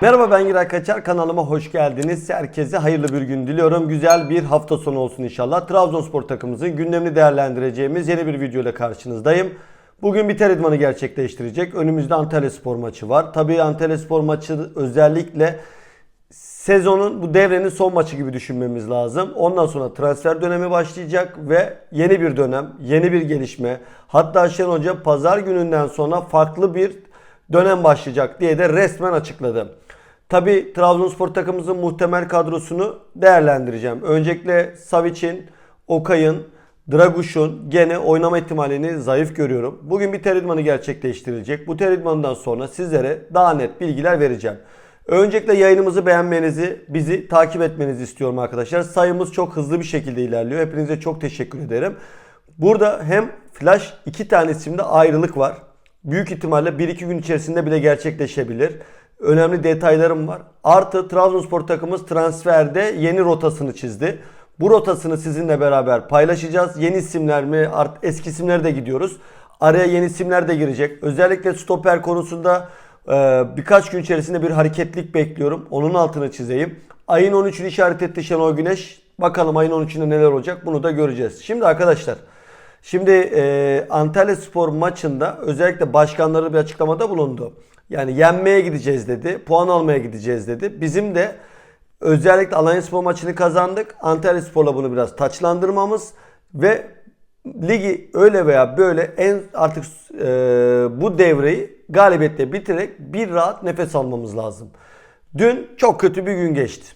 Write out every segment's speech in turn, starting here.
Merhaba ben Giray Kaçar kanalıma hoş geldiniz. Herkese hayırlı bir gün diliyorum. Güzel bir hafta sonu olsun inşallah. Trabzonspor takımımızın gündemini değerlendireceğimiz yeni bir video ile karşınızdayım. Bugün bir ter idmanı gerçekleştirecek. Önümüzde Antalya Spor maçı var. Tabii Antalya Spor maçı özellikle sezonun bu devrenin son maçı gibi düşünmemiz lazım. Ondan sonra transfer dönemi başlayacak ve yeni bir dönem, yeni bir gelişme. Hatta Şen Hoca pazar gününden sonra farklı bir dönem başlayacak diye de resmen açıkladı. Tabi Trabzonspor takımımızın muhtemel kadrosunu değerlendireceğim. Öncelikle Savic'in, Okay'ın, Draguş'un gene oynama ihtimalini zayıf görüyorum. Bugün bir ter idmanı gerçekleştirilecek. Bu ter sonra sizlere daha net bilgiler vereceğim. Öncelikle yayınımızı beğenmenizi, bizi takip etmenizi istiyorum arkadaşlar. Sayımız çok hızlı bir şekilde ilerliyor. Hepinize çok teşekkür ederim. Burada hem Flash iki tane isimde ayrılık var. Büyük ihtimalle 1-2 gün içerisinde bile gerçekleşebilir. Önemli detaylarım var. Artı Trabzonspor takımımız transferde yeni rotasını çizdi. Bu rotasını sizinle beraber paylaşacağız. Yeni isimler mi, art eski isimler de gidiyoruz. Araya yeni isimler de girecek. Özellikle stoper konusunda ee, birkaç gün içerisinde bir hareketlik bekliyorum. Onun altını çizeyim. Ayın 13'ünü işaret etti Şenol Güneş. Bakalım ayın 13'ünde neler olacak bunu da göreceğiz. Şimdi arkadaşlar. Şimdi e, Antalya Spor maçında özellikle başkanları bir açıklamada bulundu. Yani yenmeye gideceğiz dedi. Puan almaya gideceğiz dedi. Bizim de özellikle Alanya Spor maçını kazandık. Antalya Spor'la bunu biraz taçlandırmamız ve ligi öyle veya böyle en artık e, bu devreyi galibiyetle bitirerek bir rahat nefes almamız lazım. Dün çok kötü bir gün geçti.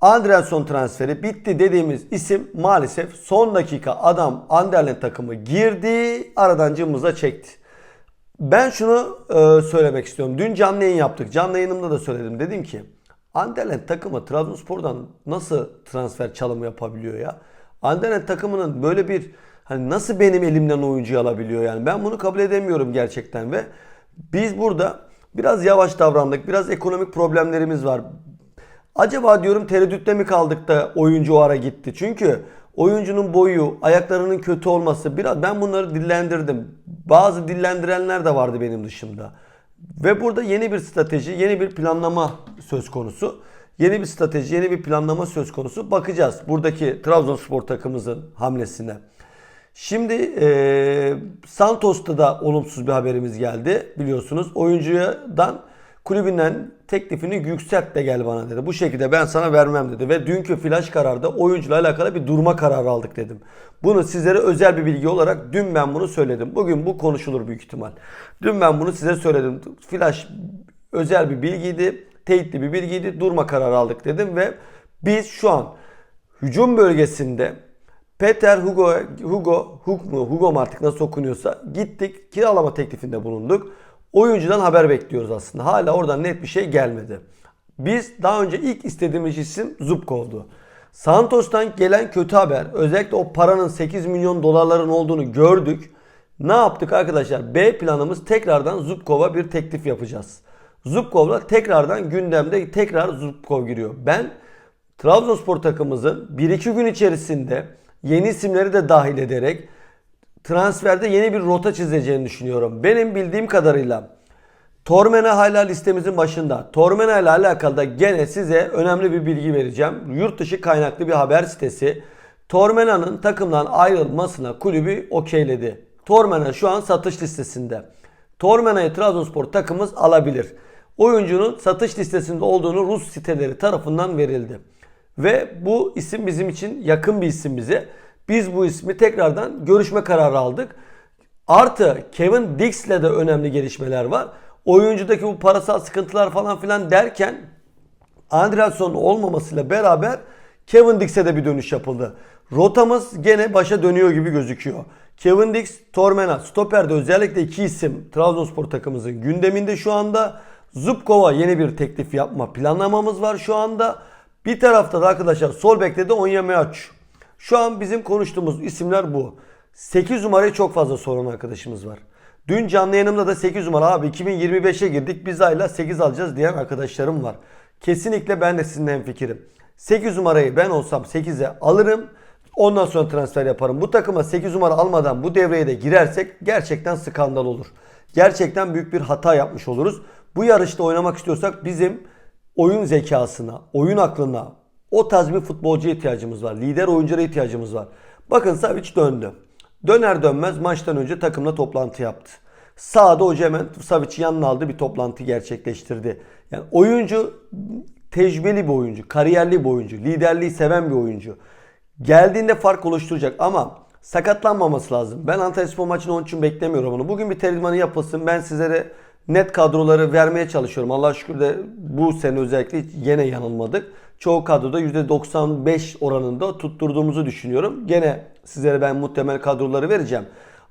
Anderson transferi bitti dediğimiz isim maalesef son dakika adam Anderlecht takımı girdi aradan cımbızla çekti. Ben şunu e, söylemek istiyorum. Dün canlı yayın yaptık. Canlı yayınımda da söyledim. Dedim ki Anderlecht takımı Trabzonspor'dan nasıl transfer çalımı yapabiliyor ya? Anderlecht takımının böyle bir hani nasıl benim elimden oyuncu alabiliyor yani? Ben bunu kabul edemiyorum gerçekten ve biz burada biraz yavaş davrandık. Biraz ekonomik problemlerimiz var. Acaba diyorum tereddütte mi kaldık da oyuncu o ara gitti? Çünkü oyuncunun boyu, ayaklarının kötü olması biraz ben bunları dillendirdim. Bazı dillendirenler de vardı benim dışımda. Ve burada yeni bir strateji, yeni bir planlama söz konusu. Yeni bir strateji, yeni bir planlama söz konusu. Bakacağız buradaki Trabzonspor takımımızın hamlesine. Şimdi e, Santos'ta da olumsuz bir haberimiz geldi biliyorsunuz. Oyuncudan kulübünden teklifini yükselt de gel bana dedi. Bu şekilde ben sana vermem dedi. Ve dünkü flash kararda oyuncuyla alakalı bir durma kararı aldık dedim. Bunu sizlere özel bir bilgi olarak dün ben bunu söyledim. Bugün bu konuşulur büyük ihtimal. Dün ben bunu size söyledim. Flash özel bir bilgiydi. Teyitli bir bilgiydi. Durma kararı aldık dedim ve biz şu an hücum bölgesinde Peter Hugo Hugo Hug mu Hugo mu artık nasıl okunuyorsa gittik kiralama teklifinde bulunduk. Oyuncudan haber bekliyoruz aslında. Hala oradan net bir şey gelmedi. Biz daha önce ilk istediğimiz isim Zubkov'du. Santos'tan gelen kötü haber özellikle o paranın 8 milyon dolarların olduğunu gördük. Ne yaptık arkadaşlar? B planımız tekrardan Zubkov'a bir teklif yapacağız. Zubkov'la tekrardan gündemde tekrar Zubkov giriyor. Ben Trabzonspor takımımızın 1-2 gün içerisinde yeni isimleri de dahil ederek transferde yeni bir rota çizeceğini düşünüyorum. Benim bildiğim kadarıyla Tormena hala listemizin başında. Tormena ile alakalı da gene size önemli bir bilgi vereceğim. Yurt dışı kaynaklı bir haber sitesi Tormena'nın takımdan ayrılmasına kulübü okeyledi. Tormena şu an satış listesinde. Tormena'yı Trabzonspor takımımız alabilir. Oyuncunun satış listesinde olduğunu Rus siteleri tarafından verildi. Ve bu isim bizim için yakın bir isim bize. Biz bu ismi tekrardan görüşme kararı aldık. Artı Kevin Dix'le de önemli gelişmeler var. Oyuncudaki bu parasal sıkıntılar falan filan derken Andreasson olmamasıyla beraber Kevin Dix'e de bir dönüş yapıldı. Rotamız gene başa dönüyor gibi gözüküyor. Kevin Dix, Tormena, Stoper'de özellikle iki isim Trabzonspor takımımızın gündeminde şu anda. Zubkova yeni bir teklif yapma planlamamız var şu anda. Bir tarafta da arkadaşlar sol bekte de Onyemayaç. Şu an bizim konuştuğumuz isimler bu. 8 numarayı çok fazla soran arkadaşımız var. Dün canlı yayınımda da 8 numara abi 2025'e girdik biz ayla 8 alacağız diyen arkadaşlarım var. Kesinlikle ben de sizinle hemfikirim. 8 numarayı ben olsam 8'e alırım. Ondan sonra transfer yaparım. Bu takıma 8 numara almadan bu devreye de girersek gerçekten skandal olur. Gerçekten büyük bir hata yapmış oluruz. Bu yarışta oynamak istiyorsak bizim oyun zekasına, oyun aklına, o tarz bir futbolcuya ihtiyacımız var. Lider oyunculara ihtiyacımız var. Bakın Savic döndü. Döner dönmez maçtan önce takımla toplantı yaptı. Sağda hoca hemen Savic'i yanına aldı bir toplantı gerçekleştirdi. Yani oyuncu tecrübeli bir oyuncu, kariyerli bir oyuncu, liderliği seven bir oyuncu. Geldiğinde fark oluşturacak ama sakatlanmaması lazım. Ben Antalyaspor maçını onun için beklemiyorum onu. Bugün bir teridmanı yapılsın. Ben sizlere net kadroları vermeye çalışıyorum. Allah şükür de bu sene özellikle yine yanılmadık. Çoğu kadroda %95 oranında tutturduğumuzu düşünüyorum. Gene sizlere ben muhtemel kadroları vereceğim.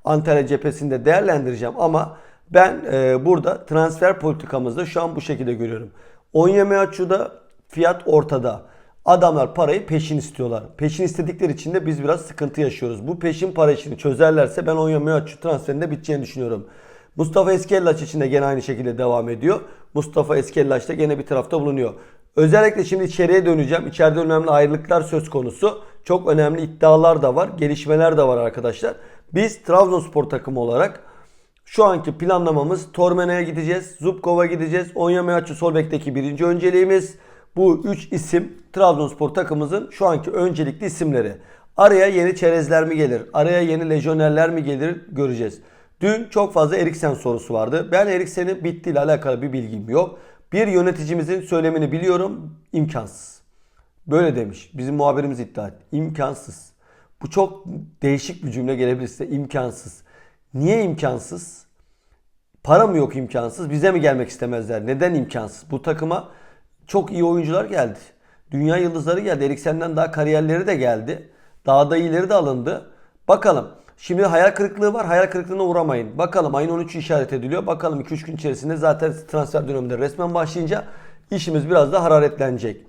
Antalya cephesinde değerlendireceğim ama ben e, burada transfer politikamızda şu an bu şekilde görüyorum. Onyemayachu'da fiyat ortada. Adamlar parayı peşin istiyorlar. Peşin istedikleri için de biz biraz sıkıntı yaşıyoruz. Bu peşin para işini çözerlerse ben Onyemayachu transferinde biteceğini düşünüyorum. Mustafa Eskellaç için de gene aynı şekilde devam ediyor. Mustafa Eskellaç da gene bir tarafta bulunuyor. Özellikle şimdi içeriye döneceğim. İçeride önemli ayrılıklar söz konusu. Çok önemli iddialar da var. Gelişmeler de var arkadaşlar. Biz Trabzonspor takımı olarak şu anki planlamamız Tormena'ya gideceğiz. Zubkov'a gideceğiz. Onyemayachu Solbek'teki birinci önceliğimiz. Bu 3 isim Trabzonspor takımımızın şu anki öncelikli isimleri. Araya yeni çerezler mi gelir? Araya yeni lejyonerler mi gelir? Göreceğiz. Dün çok fazla Eriksen sorusu vardı. Ben Eriksen'in bittiğiyle alakalı bir bilgim yok. Bir yöneticimizin söylemini biliyorum. imkansız. Böyle demiş. Bizim muhabirimiz iddia etti. İmkansız. Bu çok değişik bir cümle gelebilir size. İmkansız. Niye imkansız? Para mı yok imkansız? Bize mi gelmek istemezler? Neden imkansız? Bu takıma çok iyi oyuncular geldi. Dünya yıldızları geldi. Eriksen'den daha kariyerleri de geldi. Daha da iyileri de alındı. Bakalım. Şimdi hayal kırıklığı var. Hayal kırıklığına uğramayın. Bakalım ayın 13'ü işaret ediliyor. Bakalım 2-3 gün içerisinde zaten transfer döneminde resmen başlayınca işimiz biraz da hararetlenecek.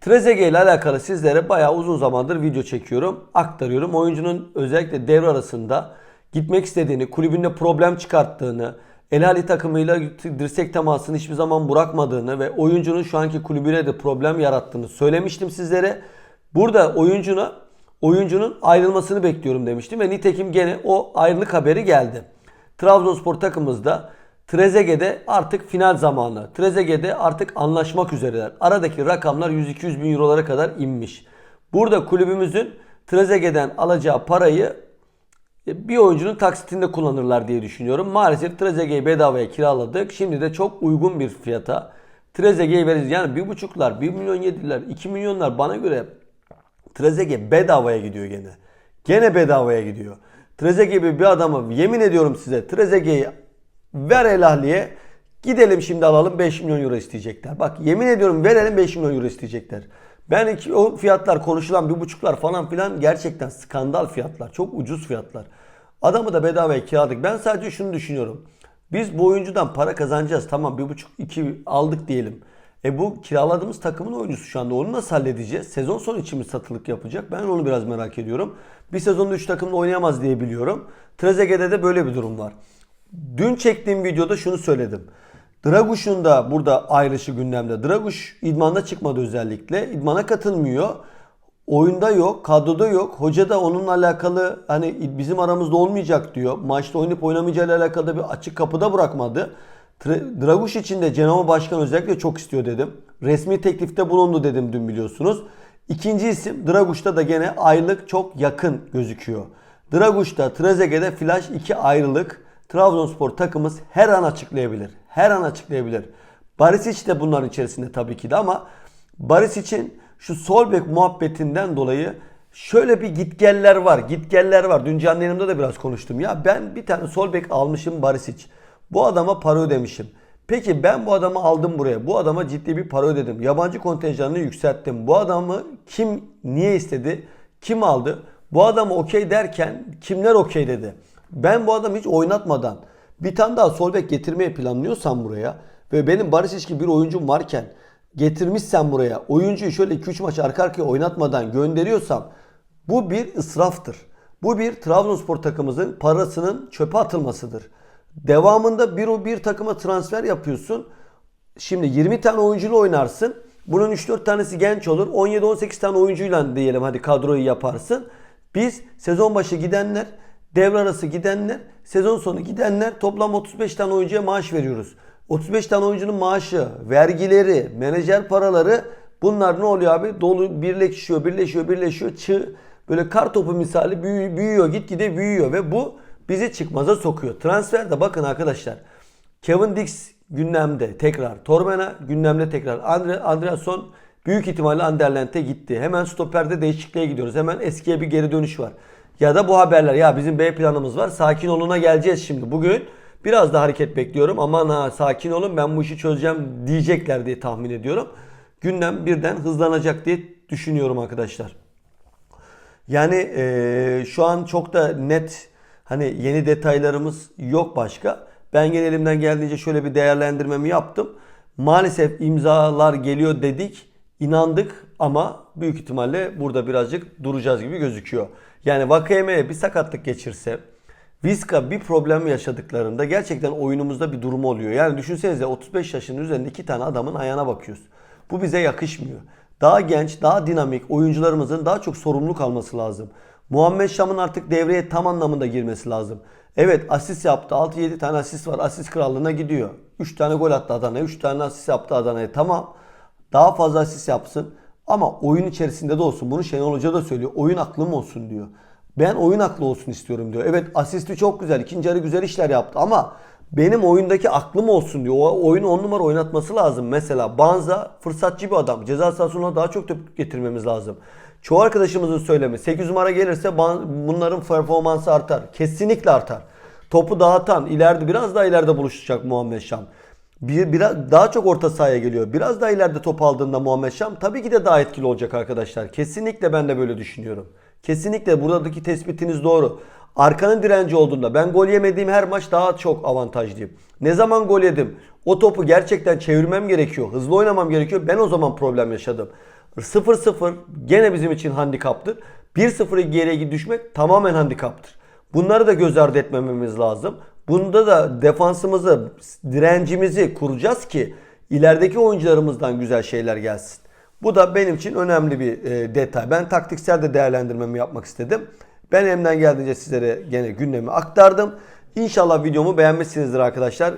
Trezeguet ile alakalı sizlere bayağı uzun zamandır video çekiyorum. Aktarıyorum. Oyuncunun özellikle devre arasında gitmek istediğini, kulübünde problem çıkarttığını, El Ali takımıyla dirsek temasını hiçbir zaman bırakmadığını ve oyuncunun şu anki kulübüne de problem yarattığını söylemiştim sizlere. Burada oyuncuna oyuncunun ayrılmasını bekliyorum demiştim ve nitekim gene o ayrılık haberi geldi. Trabzonspor takımımızda Trezeguet'de artık final zamanı. Trezeguet'de artık anlaşmak üzereler. Aradaki rakamlar 100-200 bin eurolara kadar inmiş. Burada kulübümüzün Trezeguet'den alacağı parayı bir oyuncunun taksitinde kullanırlar diye düşünüyorum. Maalesef Trezeguet'i bedavaya kiraladık. Şimdi de çok uygun bir fiyata Trezeguet'i veririz. Yani bir buçuklar, 1 milyon yediler, 2 milyonlar bana göre Trezeguet bedavaya gidiyor gene. Gene bedavaya gidiyor. Trezeguet gibi bir adamı yemin ediyorum size Trezeguet'i ver El Ahli'ye gidelim şimdi alalım 5 milyon euro isteyecekler. Bak yemin ediyorum verelim 5 milyon euro isteyecekler. Ben iki, o fiyatlar konuşulan bir buçuklar falan filan gerçekten skandal fiyatlar. Çok ucuz fiyatlar. Adamı da bedavaya kiraladık. Ben sadece şunu düşünüyorum. Biz bu oyuncudan para kazanacağız. Tamam bir buçuk iki aldık diyelim. E bu kiraladığımız takımın oyuncusu şu anda. Onu nasıl halledeceğiz? Sezon sonu için mi satılık yapacak? Ben onu biraz merak ediyorum. Bir sezonda 3 takımla oynayamaz diye biliyorum. Trezeguet'de de böyle bir durum var. Dün çektiğim videoda şunu söyledim. Draguş'un da burada ayrışı gündemde. Draguş idmanda çıkmadı özellikle. İdmana katılmıyor. Oyunda yok, kadroda yok. Hoca da onunla alakalı hani bizim aramızda olmayacak diyor. Maçta oynayıp oynamayacağıyla alakalı bir açık kapıda bırakmadı. Draguş için de Cenova Başkan özellikle çok istiyor dedim. Resmi teklifte bulundu dedim dün biliyorsunuz. İkinci isim Draguş'ta da gene aylık çok yakın gözüküyor. Draguş'ta Trezeguet'de flash 2 ayrılık. Trabzonspor takımımız her an açıklayabilir. Her an açıklayabilir. Barisic de bunların içerisinde tabii ki de ama Barisic'in şu sol bek muhabbetinden dolayı şöyle bir gitgeller var. Gitgeller var. Dün canlı yayınımda da biraz konuştum. Ya ben bir tane sol bek almışım Barisic. Bu adama para ödemişim. Peki ben bu adamı aldım buraya. Bu adama ciddi bir para ödedim. Yabancı kontenjanını yükselttim. Bu adamı kim niye istedi? Kim aldı? Bu adamı okey derken kimler okey dedi? Ben bu adamı hiç oynatmadan bir tane daha sol bek getirmeye planlıyorsam buraya ve benim Barış gibi bir oyuncum varken getirmişsen buraya oyuncuyu şöyle 2-3 maç arka arkaya oynatmadan gönderiyorsam bu bir israftır. Bu bir Trabzonspor takımımızın parasının çöpe atılmasıdır. Devamında bir o bir takıma transfer yapıyorsun. Şimdi 20 tane oyuncuyla oynarsın. Bunun 3-4 tanesi genç olur. 17-18 tane oyuncuyla diyelim hadi kadroyu yaparsın. Biz sezon başı gidenler, devre arası gidenler, sezon sonu gidenler toplam 35 tane oyuncuya maaş veriyoruz. 35 tane oyuncunun maaşı, vergileri, menajer paraları bunlar ne oluyor abi? Dolu birleşiyor, birleşiyor, birleşiyor. Çığ, böyle kar topu misali büyü- büyüyor, gitgide büyüyor ve bu bizi çıkmaza sokuyor. Transferde bakın arkadaşlar. Kevin Dix gündemde tekrar. Tormena gündemde tekrar. Andre, Andreasson büyük ihtimalle Anderlent'e gitti. Hemen stoperde değişikliğe gidiyoruz. Hemen eskiye bir geri dönüş var. Ya da bu haberler ya bizim B planımız var. Sakin oluna geleceğiz şimdi. Bugün biraz da hareket bekliyorum. Aman ha sakin olun ben bu işi çözeceğim diyecekler diye tahmin ediyorum. Gündem birden hızlanacak diye düşünüyorum arkadaşlar. Yani eee, şu an çok da net hani yeni detaylarımız yok başka. Ben gene elimden geldiğince şöyle bir değerlendirmemi yaptım. Maalesef imzalar geliyor dedik, inandık ama büyük ihtimalle burada birazcık duracağız gibi gözüküyor. Yani Vakayeme'ye bir sakatlık geçirse, Vizca bir problem yaşadıklarında gerçekten oyunumuzda bir durum oluyor. Yani düşünsenize 35 yaşının üzerinde iki tane adamın ayağına bakıyoruz. Bu bize yakışmıyor. Daha genç, daha dinamik oyuncularımızın daha çok sorumluluk alması lazım. Muhammed Şam'ın artık devreye tam anlamında girmesi lazım. Evet asist yaptı. 6-7 tane asist var. Asist krallığına gidiyor. 3 tane gol attı Adana'ya. 3 tane asist yaptı Adana'ya. Tamam. Daha fazla asist yapsın. Ama oyun içerisinde de olsun. Bunu Şenol Hoca da söylüyor. Oyun aklım olsun diyor. Ben oyun aklı olsun istiyorum diyor. Evet asisti çok güzel. ikinci yarı güzel işler yaptı ama benim oyundaki aklım olsun diyor. O oyunu on numara oynatması lazım. Mesela Banza fırsatçı bir adam. Ceza sahasına daha çok top getirmemiz lazım. Çoğu arkadaşımızın söylemi 8 numara gelirse bunların performansı artar. Kesinlikle artar. Topu dağıtan, ileride biraz daha ileride buluşacak Muhammed Şam. Bir, biraz daha çok orta sahaya geliyor. Biraz daha ileride top aldığında Muhammed Şam tabii ki de daha etkili olacak arkadaşlar. Kesinlikle ben de böyle düşünüyorum. Kesinlikle buradaki tespitiniz doğru. Arkanın direnci olduğunda ben gol yemediğim her maç daha çok avantajlıyım. Ne zaman gol yedim? O topu gerçekten çevirmem gerekiyor. Hızlı oynamam gerekiyor. Ben o zaman problem yaşadım. 0-0 gene bizim için handikaptır. 1-0'ı geriye düşmek tamamen handikaptır. Bunları da göz ardı etmememiz lazım. Bunda da defansımızı, direncimizi kuracağız ki ilerideki oyuncularımızdan güzel şeyler gelsin. Bu da benim için önemli bir e, detay. Ben taktiksel de değerlendirmemi yapmak istedim. Ben elimden geldiğince sizlere gene gündemi aktardım. İnşallah videomu beğenmişsinizdir arkadaşlar.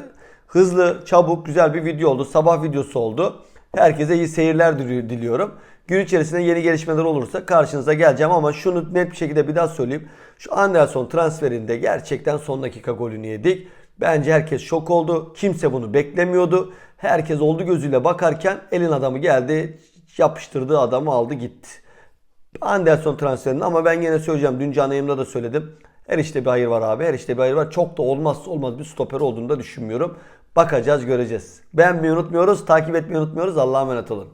Hızlı, çabuk, güzel bir video oldu. Sabah videosu oldu. Herkese iyi seyirler dili- diliyorum. Gün içerisinde yeni gelişmeler olursa karşınıza geleceğim ama şunu net bir şekilde bir daha söyleyeyim. Şu Anderson transferinde gerçekten son dakika golünü yedik. Bence herkes şok oldu. Kimse bunu beklemiyordu. Herkes oldu gözüyle bakarken elin adamı geldi. Yapıştırdığı adamı aldı gitti. Anderson transferinde ama ben yine söyleyeceğim. Dün canlı yayımda da söyledim. Her işte bir hayır var abi. Her işte bir hayır var. Çok da olmazsa olmaz bir stoper olduğunu da düşünmüyorum. Bakacağız göreceğiz. Beğenmeyi unutmuyoruz. Takip etmeyi unutmuyoruz. Allah'a emanet olun.